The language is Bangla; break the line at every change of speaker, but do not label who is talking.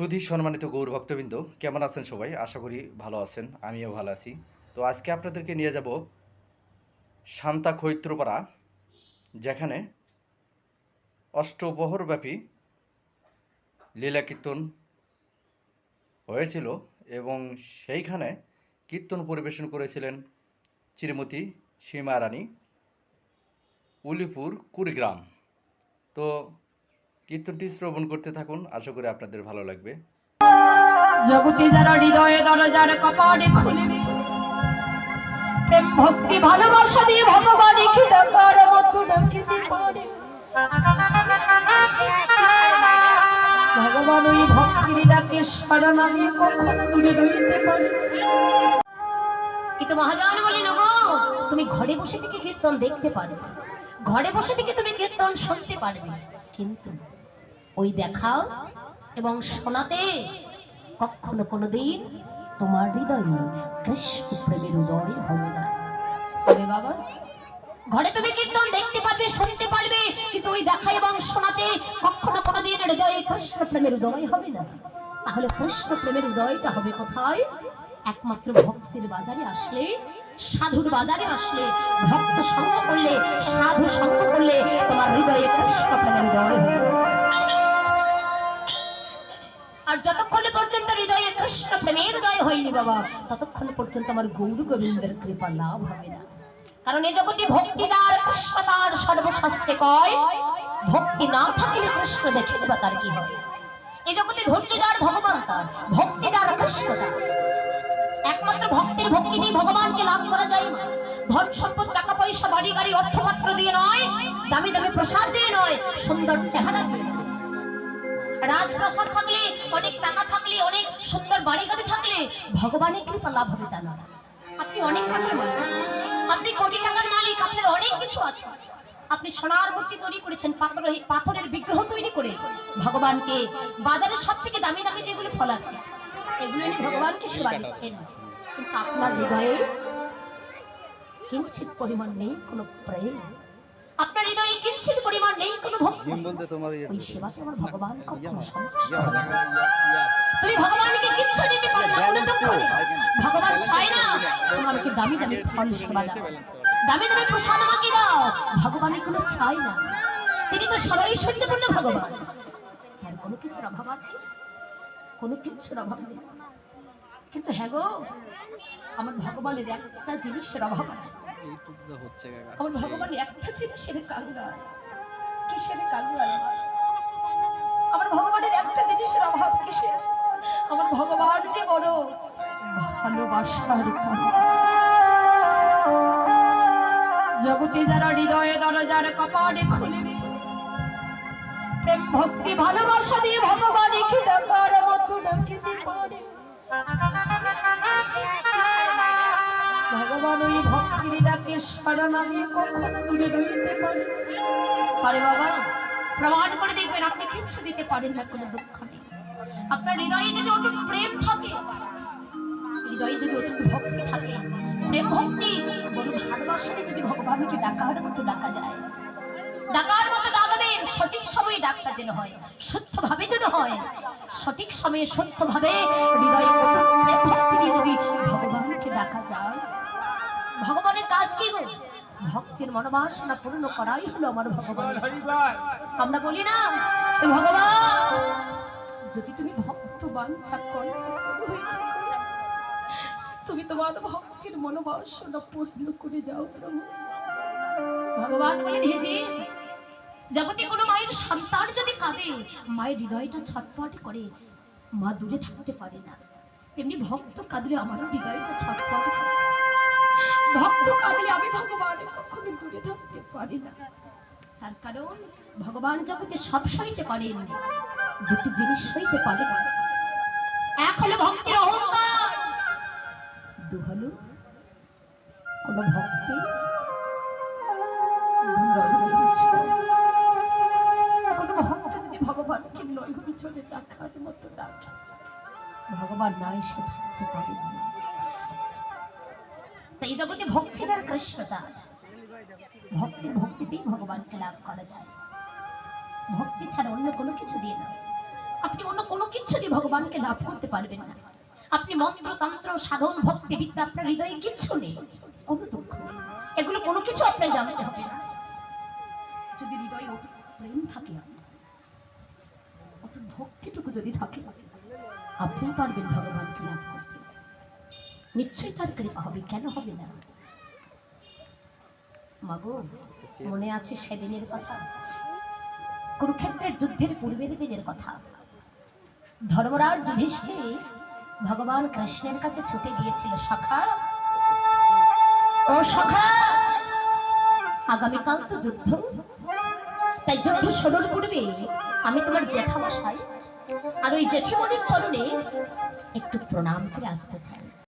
সুধী সম্মানিত গৌর ভক্তবৃন্দ, কেমন আছেন সবাই? আশা করি ভালো আছেন, আমিও ভালো আছি। তো আজকে আপনাদেরকে নিয়ে যাব শান্তা খৈত্রপাড়া, যেখানে অষ্টপ্রহরব্যাপী লীলা কীর্তন হয়েছিল এবং সেইখানে কীর্তন পরিবেশন করেছিলেন শ্রীমতী সীমা রানী উলিপুর, কুড়িগ্রাম। তো কীর্তনটি শ্রবণ করতে থাকুন, আশা করি আপনাদের ভালো লাগবে।
জগতে যারা হৃদয়ে দরজার কপাটে খুলে প্রেম, ভক্তি, ভালোবাসা দিয়ে পারে ভগবান ওই ভক্তির ডাকে সারা নামে কখনো দূরে রইতে পারে? কিন্তু মহাজন বলি গো তুমি ঘরে বসে থেকে কীর্তন দেখতে পারবে। ঘরে বসে থেকে তুমি কীর্তন শুনতে পারবে। কিন্তু ওই দেখাও এবং শোনাতে কখনো কোনোদিন তোমার হৃদয়ে কৃষ্ণ প্রেমের উদয় হবে না। বাবা, ঘরে তুমি কীর্তন দেখতে পারবে, শুনতে পারবে, কিন্তু ওই দেখা এবং শোনাতে কখনো কোনোদিন হৃদয়ে কৃষ্ণ প্রেমের উদয় হবে না। তাহলে কৃষ্ণ প্রেমের উদয়টা হবে কোথায়? একমাত্র ভক্তের বাজারে আসলে, সাধুর বাজারে আসলে, ভক্ত সঙ্গ করলে, সাধু সঙ্গ করলে তোমার হৃদয়ে কৃষ্ণ প্রেমের উদয় হয়ে প্রেমের হয়নি বাবা। ততক্ষণ পর্যন্ত আমার গৌর গোবিন্দের কৃপা লাভ হবে না। কারণ এই জগতে ভক্তি যার, কৃষ্ণ তার কয়, ভক্তি না থাকলে কৃষ্ণ দেখে তার কি হয়। এই জগতে ধৈর্য যার, ভগবান তার, ভক্তি যার, কৃষ্ণ তার। একমাত্র ভক্তির ভক্তি দিয়ে ভগবানকে লাভ করা যায় না। ধন সম্পদ, টাকা পয়সা, বাড়ি গাড়ি, অর্থপাত্র দিয়ে নয়, দামি দামি প্রসাদ দিয়ে নয়, সুন্দর চেহারা দিয়ে রাজপ্রাসাদ থাকলে অনেক টাকা থাকলে অনেক সুন্দর বাড়ি গাড়ি থাকলে ভগবানের কৃপা লাভ হবে তা না আপনি অনেক টাকার মালিক। আপনি কোটি টাকার মালিক আপনার অনেক কিছু আছে। আপনি সোনার মূর্তি তৈরি করেছেন পাথর পাথরের বিগ্রহ তৈরি করে। ভগবানকে বাজারের সব থেকে দামি দামি যেগুলো ফল আছে এগুলো নিয়ে ভগবানকে সেবা দিচ্ছেন। কিন্তু আপনার হৃদয়ে কিঞ্চিত পরিমাণ নেই কোনো প্রেম। আপনার হৃদয়ে কিঞ্চিত পরিমাণ নেই কোনো ভক্তি।
তোমার
ওই সেবাতে আমার ভগবান কখনো সন্তুষ্ট তুমি ভগবানকে কিচ্ছু দিতে পারো না কোনো দুঃখ আমাকে দামি দামি ফল সেবা দাও। দামি দামি প্রসাদ আমাকে দাও। ভগবানের কোনো চাই না তিনি তো সর্বৈশ্বর্যপূর্ণ ভগবান। আর কোনো কিছুর অভাব আছে? কোনো কিছুর অভাব নেই। কিন্তু হ্যাঁ গো, আমার ভগবানের একটা জিনিসের অভাব আছে। আমার ভগবান একটা জিনিসের কাঙ্গাল কিসের কাঙ্গাল মা? আমার ভগবানের একটা জিনিসের অভাব কিসের? আমার ভগবান যে বড় ভালোবাসার। জগতে যারা হৃদয়ে দরজার কপাটে খুলে প্রেম, ভক্তি, ভালোবাসা দিয়ে পারে ভগবান ওই ভক্তির ডাকে সারা নামে কখনো দূরে রইতে পারে? পারে বাবা, প্রমাণ করে দেখবেন আপনি কিচ্ছু দিতে পারেন না, কোনো দুঃখ নেই। আপনার হৃদয়ে যদি অটুট প্রেম থাকে হৃদয়ে যদি অটুট ভক্তি থাকে, প্রেম ভক্তি বড় ভালোবাসাতে যদি ভগবানকে ডাকার মতো ডাকা যায়। ডাকার মতো ডাকবেন, সঠিক সময়ে ডাকটা যেন হয় শুদ্ধ ভাবে যেন হয়। সঠিক সময়ে সত্য ভাবে হৃদয়ে প্রেম ভক্তি দিয়ে যদি ভগবানকে ডাকা যায়। ভগবানের কাজ কি গো? ভক্তের মনোবাসনা পূর্ণ করাই হলো আমার ভগবান। আমরা বলি না ভগবান, যদি তুমি ভক্ত বাঞ্ছা করে তুমি তোমার ভক্তির মনোবাসনা পূর্ণ করে যাও প্রভু। ভগবান বলেন, হে যে জগতে কোনো মায়ের সন্তান যদি কাঁদে, মায়ের হৃদয়টা ছটফট করে, মা দূরে থাকতে পারে না। তেমনি ভক্ত কাঁদলে আমারও হৃদয়টা ছটফট করে। ভক্ত কাঁদলে আমি ভগবানের কখনো দূরে থাকতে পারি না। তার কারণ, ভগবান জগতে সব সইতে পারেন, দুটি জিনিস সইতে পারে না। এক হলো ভক্তির অহংকার দু হলো? কোন এই ভক্তি কৃষ্ণতা, ভক্তি ভগবানকে লাভ করা যায়। ভক্তি ছাড়া অন্য কোনো কিছু দিয়ে আপনি অন্য কোনো কিছু দিয়ে ভগবানকে লাভ করতে পারবেন না। আপনি মন্ত্র, তন্ত্র, সাধন, ভক্তি, বিদ্যা, আপনার হৃদয়ে কিচ্ছু নেই। কোনো দুঃখ এগুলো কোনো কিছু আপনার জানতে হবে না। যদি হৃদয়ে প্রেম থাকে, অটুট ভক্তিটুকু যদি থাকে, আপনি পারবেন ভগবানকে লাভ করতে। নিশ্চয়ই তার কৃপা হবে, কেন হবে না? মাগো, মনে আছে সেদিনের কথা? কুরুক্ষেত্রের যুদ্ধের পূর্বের দিনের কথা? ধর্মরাজ যুধিষ্ঠির ভগবান কৃষ্ণের কাছে ছুটে গিয়েছিল, সখা। ও সখা! আগামীকাল তো যুদ্ধ। তাই যুদ্ধ শুরুর করবে আমি তোমার জেঠামশাই আর ওই জেঠিমণির চরণে একটু প্রণাম করে আসতে চাই।